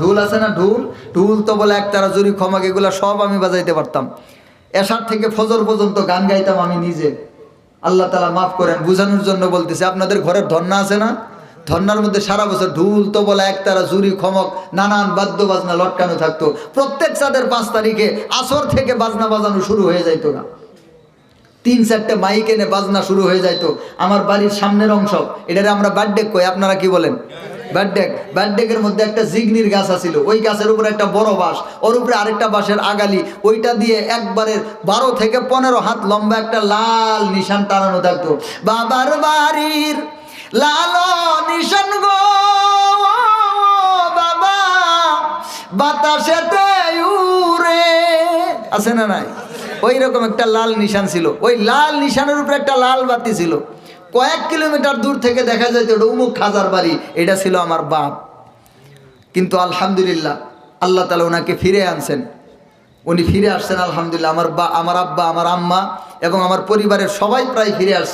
ঢুল আছে না ঢুল? ঢুল তো বলে একতারা জুরি ক্ষমাক এগুলা সব আমি বাজাইতে পারতাম। এসার থেকে ফজর পর্যন্ত গান গাইতাম আমি নিজে। আল্লাহ তালা মাফ করেন, বুঝানোর জন্য বলতেছি, আপনাদের ঘরের ধর্না আছে না? ধর্নার মধ্যে সারা বছর ঢুল তো বলা একতারা জুরি ক্ষমক নানান বাদ্য বাজনা লটকানো থাকতো। প্রত্যেক চাঁদের পাঁচ তারিখে আসর থেকে বাজনা বাজানো শুরু হয়ে যাইতো না। তিন চারটে মাইক এনে বাজনা শুরু হয়ে যাইতো। আমার বাড়ির সামনের অংশ, এটারে আমরা বার্থডেক কই, আপনারা কি বলেন? বার্থডেক বার্থডেকের মধ্যে একটা জিগনির গাছ আছিল। ওই গাছের উপরে একটা বড় বাঁশ, ওর উপরে আরেকটা বাঁশের আগালি। ওইটা দিয়ে একবারে বারো থেকে পনেরো হাত লম্বা একটা লাল নিশান টানানো থাকতো। বাবার বাড়ির লাল নিশান গো বাবা, বাতাসেতে উড়ে। আছে না নাই? ওই রকম একটা লাল নিশান ছিল। ওই লাল নিশানের উপরে একটা লাল বাতি ছিল। কয়েক কিলোমিটার দূর থেকে দেখা যায় যে উমুক খাজার বাড়ি, এটা ছিল আমার বাপ। কিন্তু আলহামদুলিল্লাহ, আল্লাহ তালা ওনাকে ফিরে আনছেন। উনি ফিরে আসছেন, আলহামদুলিল্লাহ, আমার বা, আমার আব্বা, আমার আম্মা এবং আমার পরিবারের সবাই প্রায় ফিরে আসছে।